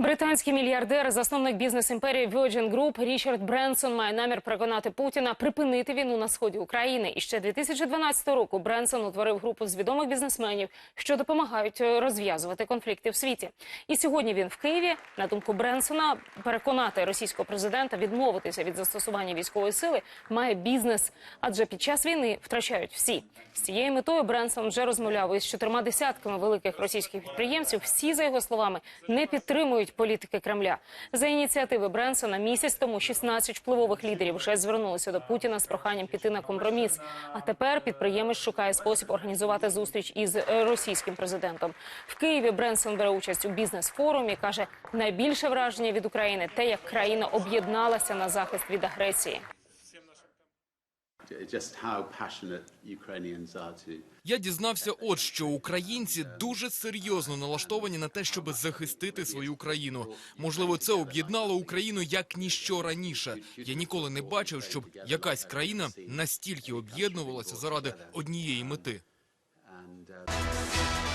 Британський мільярдер, засновник бізнес-імперії Virgin Group Річард Бренсон має намір переконати Путіна припинити війну на сході України. І ще 2012 року Бренсон утворив групу з відомих бізнесменів, що допомагають е, розв'язувати конфлікти в світі. І сьогодні він в Києві. На думку Бренсона, переконати російського президента відмовитися від застосування військової сили має бізнес, адже під час війни втрачають всі. З цією метою Бренсон вже розмовляв із чотирма десятками великих російських підприємців. Всі, за його словами, не підтримують політики Кремля. За ініціативи Бренсона місяць тому 16 впливових лідерів вже звернулися до Путіна з проханням піти на компроміс. А тепер підприємець шукає спосіб організувати зустріч із е, російським президентом. В Києві Бренсон бере участь у бізнес-форумі. каже, найбільше враження від України те, як країна об'єдналася на захист від агресії. Я дізнався, от що українці дуже серйозно налаштовані на те, щоб захистити свою країну. Можливо, це об'єднало Україну як ніщо раніше. Я ніколи не бачив, щоб якась країна настільки об'єднувалася заради однієї мети. uh,